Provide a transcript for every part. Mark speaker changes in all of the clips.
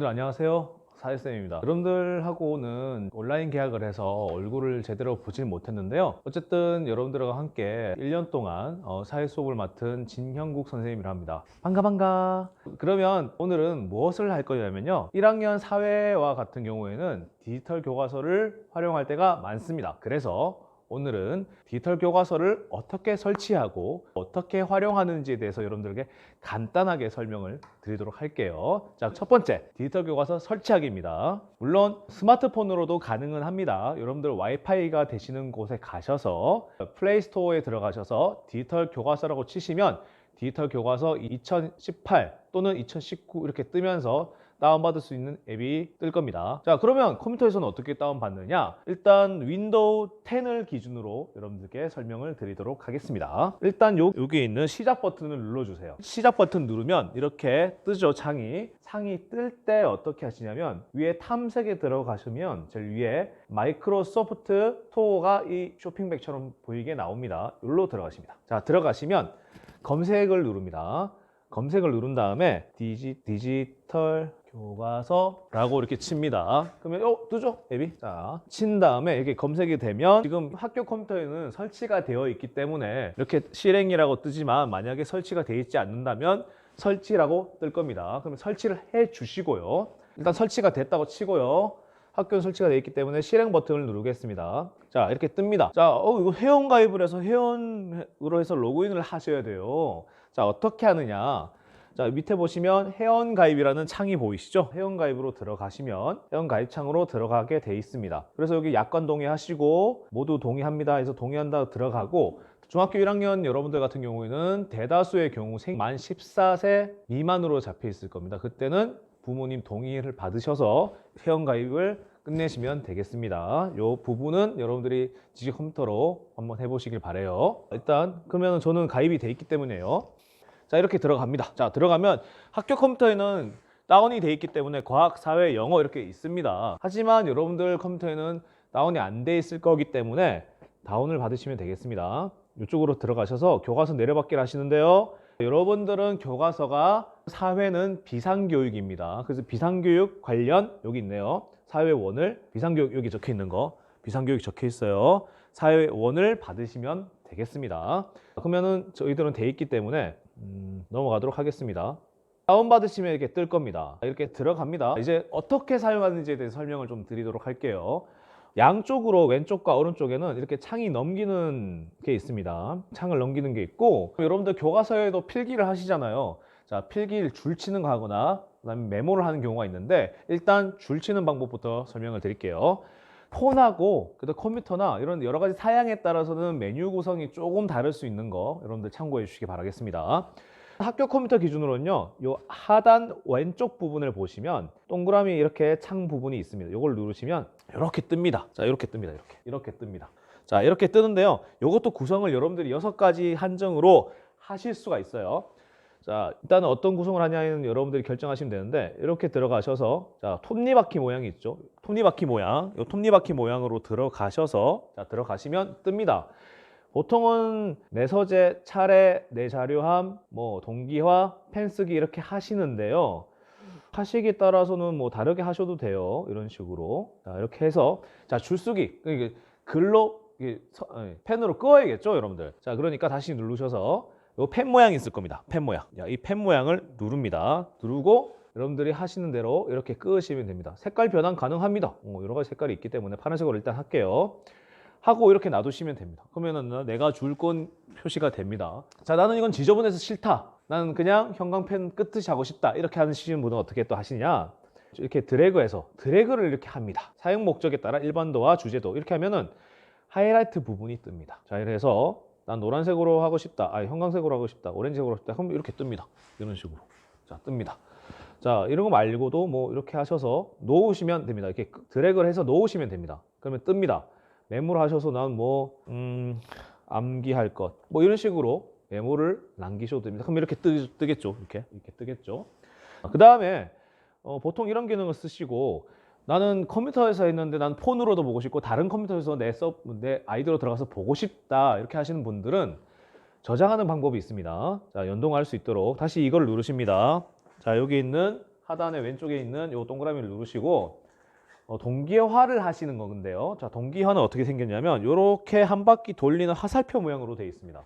Speaker 1: 여러분들 안녕하세요. 사회쌤입니다. 여러분들하고는 온라인 계약을 해서 얼굴을 제대로 보질 못했는데요. 어쨌든 여러분들과 함께 1년 동안 어, 사회 수업을 맡은 진형국 선생님이라 합니다. 반가 반가. 그러면 오늘은 무엇을 할 거냐면요. 1학년 사회와 같은 경우에는 디지털 교과서를 활용할 때가 많습니다. 그래서 오늘은 디지털 교과서를 어떻게 설치하고 어떻게 활용하는지에 대해서 여러분들에게 간단하게 설명을 드리도록 할게요. 자, 첫 번째, 디지털 교과서 설치하기입니다. 물론 스마트폰으로도 가능은 합니다. 여러분들 와이파이가 되시는 곳에 가셔서 플레이스토어에 들어가셔서 디지털 교과서라고 치시면 디지털 교과서 2018 또는 2019 이렇게 뜨면서 다운받을 수 있는 앱이 뜰 겁니다. 자, 그러면 컴퓨터에서는 어떻게 다운받느냐? 일단 윈도우 10을 기준으로 여러분들께 설명을 드리도록 하겠습니다. 일단 요, 여기에 있는 시작 버튼을 눌러주세요. 시작 버튼 누르면 이렇게 뜨죠, 창이. 창이 뜰 때 어떻게 하시냐면 위에 탐색에 들어가시면 제일 위에 마이크로소프트 스토어가 이 쇼핑백처럼 보이게 나옵니다. 여기로 들어가십니다. 자, 들어가시면 검색을 누릅니다. 검색을 누른 다음에 디지, 디지털 교과서라고 이렇게 칩니다. 그러면 어 뜨죠 앱이? 자, 친 다음에 이렇게 검색이 되면 지금 학교 컴퓨터에는 설치가 되어 있기 때문에 이렇게 실행이라고 뜨지만 만약에 설치가 되어 있지 않는다면 설치라고 뜰 겁니다. 그러면 설치를 해 주시고요. 일단 설치가 됐다고 치고요. 학교는 설치가 되어 있기 때문에 실행 버튼을 누르겠습니다. 자, 이렇게 뜹니다. 자, 어, 이거 회원 가입을 해서 회원으로 해서 로그인을 하셔야 돼요. 자, 어떻게 하느냐? 자, 밑에 보시면 회원 가입이라는 창이 보이시죠? 회원 가입으로 들어가시면 회원 가입 창으로 들어가게 돼 있습니다. 그래서 여기 약관 동의하시고 모두 동의합니다 해서 동의한다 들어가고 중학교 1학년 여러분들 같은 경우에는 대다수의 경우 생만 14세 미만으로 잡혀 있을 겁니다. 그때는 부모님 동의를 받으셔서 회원 가입을 끝내시면 되겠습니다. 이 부분은 여러분들이 지식 컴퓨터로 한번 해보시길 바래요. 일단 그러면 저는 가입이 돼 있기 때문에요. 자 이렇게 들어갑니다. 자 들어가면 학교 컴퓨터에는 다운이 돼 있기 때문에 과학, 사회, 영어 이렇게 있습니다. 하지만 여러분들 컴퓨터에는 다운이 안 돼 있을 거기 때문에 다운을 받으시면 되겠습니다. 이쪽으로 들어가셔서 교과서 내려받기를 하시는데요. 여러분들은 교과서가 사회는 비상교육입니다. 그래서 비상교육 관련 여기 있네요. 사회원을 비상교육 여기 적혀 있는 거 비상교육 적혀 있어요. 사회원을 받으시면 되겠습니다. 그러면은 저희들은 돼 있기 때문에 음, 넘어가도록 하겠습니다. 다운받으시면 이렇게 뜰 겁니다. 이렇게 들어갑니다. 이제 어떻게 사용하는지에 대해서 설명을 좀 드리도록 할게요. 양쪽으로 왼쪽과 오른쪽에는 이렇게 창이 넘기는 게 있습니다. 창을 넘기는 게 있고 여러분들 교과서에도 필기를 하시잖아요. 자, 필기를 줄치는 거 하거나 그다음에 메모를 하는 경우가 있는데 일단 줄치는 방법부터 설명을 드릴게요. 폰하고 그다음 컴퓨터나 이런 여러 가지 사양에 따라서는 메뉴 구성이 조금 다를 수 있는 거 여러분들 참고해 주시기 바라겠습니다. 학교 컴퓨터 기준으로는요, 요 하단 왼쪽 부분을 보시면 동그라미 이렇게 창 부분이 있습니다. 이걸 누르시면 이렇게 뜹니다. 자, 이렇게 뜹니다. 이렇게 이렇게 뜹니다. 자, 이렇게 뜨는데요. 이것도 구성을 여러분들이 여섯 가지 한정으로 하실 수가 있어요. 자, 일단은 어떤 구성을 하냐는 여러분들이 결정하시면 되는데 이렇게 들어가셔서 자, 톱니바퀴 모양이 있죠. 톱니바퀴 모양. 이 톱니바퀴 모양으로 들어가셔서 자, 들어가시면 뜹니다. 보통은 내 서재, 차례, 내 자료함, 뭐 동기화, 펜 쓰기 이렇게 하시는데요. 하시기에 따라서는 뭐 다르게 하셔도 돼요. 이런 식으로. 자, 이렇게 해서 자, 줄쓰기. 글로 예, 펜으로 끄어야겠죠, 여러분들. 자, 그러니까 다시 누르셔서 요펜 모양이 있을 겁니다. 펜 모양. 자, 이펜 모양을 누릅니다. 누르고 여러분들이 하시는 대로 이렇게 끄시면 됩니다. 색깔 변환 가능합니다. 어, 여러 가지 색깔이 있기 때문에 파란색으로 일단 할게요. 하고 이렇게 놔두시면 됩니다. 그러면은 내가 줄 건 표시가 됩니다. 자, 나는 이건 지저분해서 싫다. 나는 그냥 형광펜 끝듯이 하고 싶다. 이렇게 하시는 분은 어떻게 또 하시냐? 이렇게 드래그해서 드래그를 이렇게 합니다. 사용 목적에 따라 일반도와 주제도 이렇게 하면은 하이라이트 부분이 뜹니다. 자, 이래서 난 노란색으로 하고 싶다. 아, 형광색으로 하고 싶다. 오렌지색으로 하고 싶다. 그럼 이렇게 뜹니다. 이런 식으로. 자, 뜹니다. 자, 이런 거 말고도 뭐 이렇게 하셔서 놓으시면 됩니다. 이렇게 드래그를 해서 놓으시면 됩니다. 그러면 뜹니다. 메모를 하셔서 난 뭐, 음, 암기할 것. 뭐 이런 식으로 메모를 남기셔도 됩니다. 그럼 이렇게 뜨, 뜨겠죠. 이렇게. 이렇게 뜨겠죠. 그 다음에 어, 보통 이런 기능을 쓰시고 나는 컴퓨터에서 했는데 난 폰으로도 보고 싶고 다른 컴퓨터에서 내, 서, 내 아이디로 들어가서 보고 싶다. 이렇게 하시는 분들은 저장하는 방법이 있습니다. 자, 연동할 수 있도록 다시 이걸 누르십니다. 자, 여기 있는 하단의 왼쪽에 있는 요 동그라미를 누르시고 어, 동기화를 하시는 건데요. 자, 동기화는 어떻게 생겼냐면 이렇게 한 바퀴 돌리는 화살표 모양으로 되어 있습니다.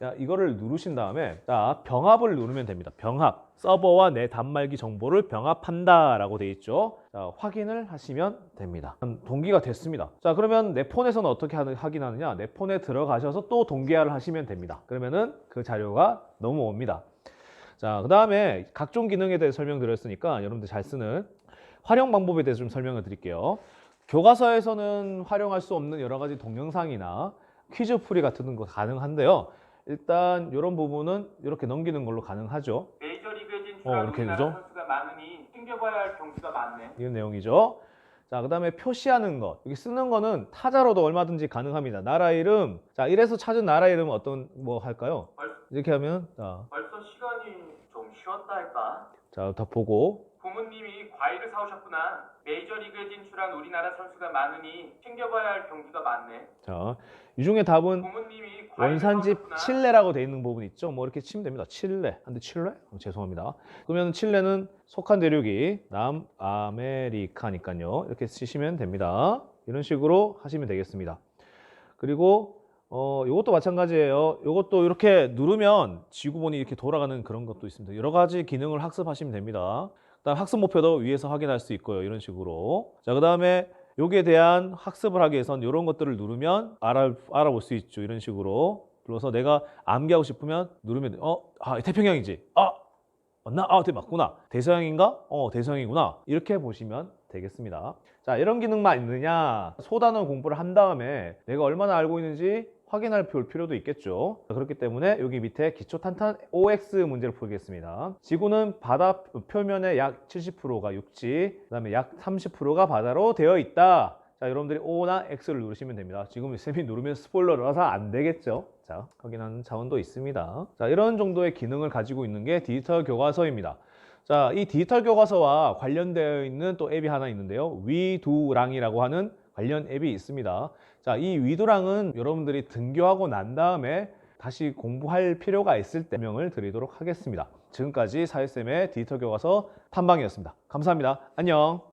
Speaker 1: 자, 이거를 누르신 다음에 자, 병합을 누르면 됩니다. 병합. 서버와 내 단말기 정보를 병합한다라고 되어 있죠. 자, 확인을 하시면 됩니다. 음, 동기가 됐습니다. 자, 그러면 내 폰에서는 어떻게 확인하느냐? 내 폰에 들어가셔서 또 동기화를 하시면 됩니다. 그러면은 그 자료가 넘어옵니다. 자, 그 다음에 각종 기능에 대해 설명드렸으니까 여러분들 잘 쓰는 활용 방법에 대해서 좀 설명을 드릴게요. 교과서에서는 활용할 수 없는 여러 가지 동영상이나 퀴즈 풀이 같은 거 가능한데요. 일단 이런 부분은 이렇게 넘기는 걸로 가능하죠.
Speaker 2: 메이저리그에
Speaker 1: 어,
Speaker 2: 진출한
Speaker 1: 이렇게
Speaker 2: 우리나라
Speaker 1: 되죠?
Speaker 2: 선수가 많으니 챙겨봐야 할 경기가 많네.
Speaker 1: 이런 내용이죠. 자, 그 다음에 표시하는 것. 여기 쓰는 거는 타자로도 얼마든지 가능합니다. 나라 이름. 자, 이래서 찾은 나라 이름은 어떤, 뭐 할까요? 이렇게 하면, 자,
Speaker 2: 벌써 시간이 좀 쉬었다 할까?
Speaker 1: 자, 다 보고.
Speaker 2: 부모님이 과일을 사오셨구나. 메이저리그에 진출한 우리나라 선수가 많으니 챙겨봐야 할 경기가 많네.
Speaker 1: 자, 이 중에 답은
Speaker 2: 부모님이
Speaker 1: 원산지. 칠레라고 돼 있는 부분 있죠. 뭐 이렇게 치면 됩니다. 칠레. 근데 칠레? 어, 죄송합니다. 그러면 칠레는 속한 대륙이 남아메리카니까요. 이렇게 쓰시면 됩니다. 이런 식으로 하시면 되겠습니다. 그리고 어, 이것도 마찬가지예요. 이것도 이렇게 누르면 지구본이 이렇게 돌아가는 그런 것도 있습니다. 여러 가지 기능을 학습하시면 됩니다. 그다음 학습 목표도 위에서 확인할 수 있고요. 이런 식으로. 자, 그 다음에 여기에 대한 학습을 하기 위해선 이런 것들을 누르면 알아, 알아볼 수 있죠. 이런 식으로. 눌러서 내가 암기하고 싶으면 누르면 돼. 어, 아, 태평양이지. 아, 맞나? 아, 대 맞구나. 대서양인가? 어, 대서양이구나. 이렇게 보시면 되겠습니다. 자, 이런 기능만 있느냐? 소단어 공부를 한 다음에 내가 얼마나 알고 있는지 확인할 볼 필요도 있겠죠. 자, 그렇기 때문에 여기 밑에 기초 탄탄 OX 문제를 풀겠습니다. 지구는 바다 표면의 약 70%가 육지, 그 다음에 약 30%가 바다로 되어 있다. 자, 여러분들이 O나 X를 누르시면 됩니다. 지금 쌤이 누르면 스포일러라서 안 되겠죠. 자, 확인하는 차원도 있습니다. 자, 이런 정도의 기능을 가지고 있는 게 디지털 교과서입니다. 자, 이 디지털 교과서와 관련되어 있는 또 앱이 하나 있는데요. 위두랑이라고 하는 관련 앱이 있습니다. 자, 이 위두랑은 여러분들이 등교하고 난 다음에 다시 공부할 필요가 있을 때 설명을 드리도록 하겠습니다. 지금까지 사회쌤의 디지털 교과서 탐방이었습니다. 감사합니다. 안녕.